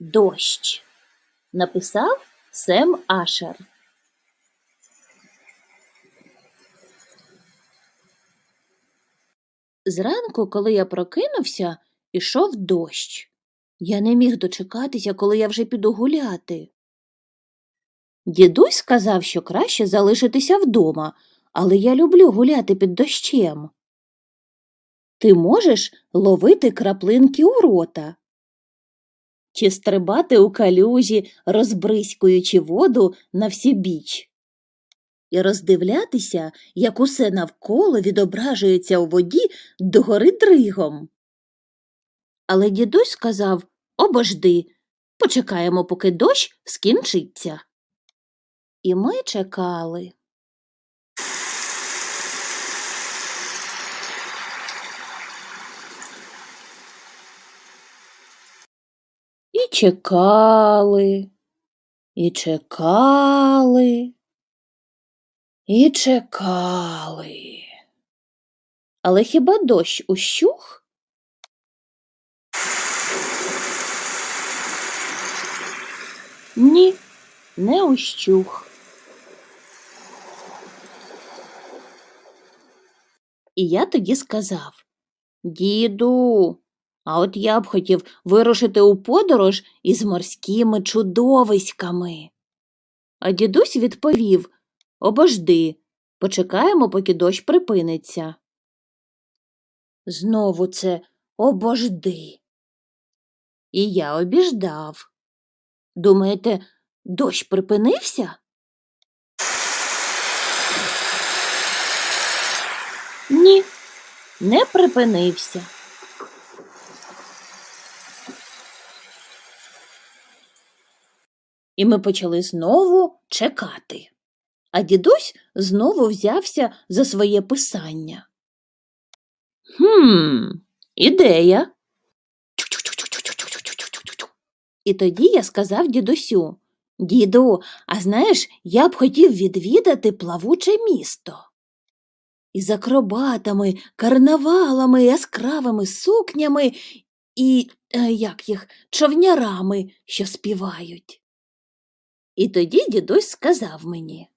Дощ. Написав Сем Ашер. Зранку, коли я прокинувся, ішов дощ. Я не міг дочекатися, коли я вже піду гуляти. Дідусь сказав, що краще залишитися вдома, але я люблю гуляти під дощем. Ти можеш ловити краплинки у рота чи стрибати у калюжі, розбризкуючи воду на всі біч, і роздивлятися, як усе навколо відображується у воді догори дригом. Але дідусь сказав обожди, почекаємо, поки дощ скінчиться. І ми чекали. Чекали, і чекали, і чекали. Але хіба дощ ущух? Ні, не ущух. І я тоді сказав Діду, а от я б хотів вирушити у подорож із морськими чудовиськами. А дідусь відповів Обожди, почекаємо, поки дощ припиниться. Знову це обожди. І я обіждав. Думаєте, дощ припинився? Ні, не припинився. І ми почали знову чекати. А дідусь знову взявся за своє писання. Хм, ідея. І тоді я сказав дідусю Діду, а знаєш, я б хотів відвідати плавуче місто. Із акробатами, карнавалами, яскравими сукнями і, е, як їх, човнярами, що співають. І тоді дідусь сказав мені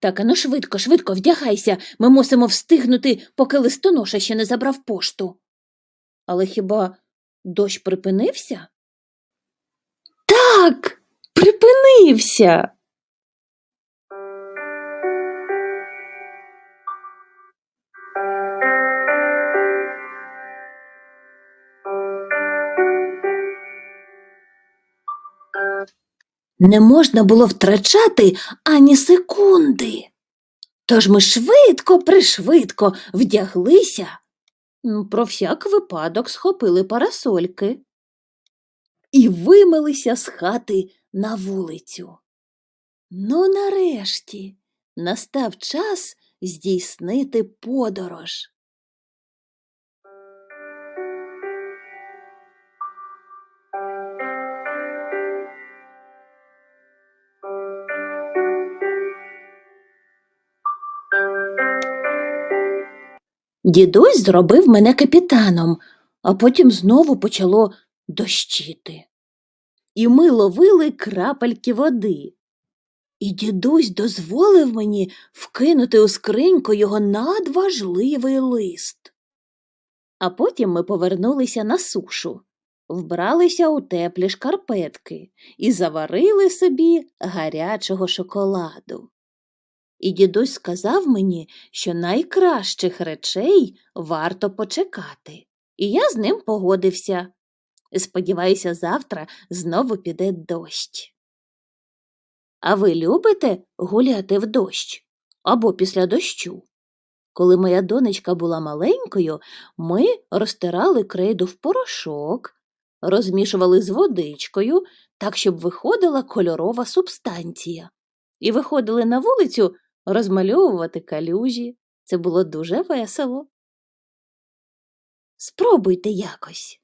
Так, ану швидко, швидко вдягайся, ми мусимо встигнути, поки листоноша ще не забрав пошту. Але хіба дощ припинився? Так, припинився. Не можна було втрачати ані секунди. Тож ми швидко, пришвидко вдяглися, про всяк випадок схопили парасольки і вимилися з хати на вулицю. Ну, нарешті, настав час здійснити подорож. Дідусь зробив мене капітаном, а потім знову почало дощити. І ми ловили крапельки води. І дідусь дозволив мені вкинути у скриньку його надважливий лист. А потім ми повернулися на сушу, вбралися у теплі шкарпетки і заварили собі гарячого шоколаду. І дідусь сказав мені, що найкращих речей варто почекати, і я з ним погодився. Сподіваюся, завтра знову піде дощ. А ви любите гуляти в дощ або після дощу? Коли моя донечка була маленькою, ми розтирали крейду в порошок, розмішували з водичкою, так, щоб виходила кольорова субстанція, і виходили на вулицю розмальовувати калюжі. Це було дуже весело. Спробуйте якось.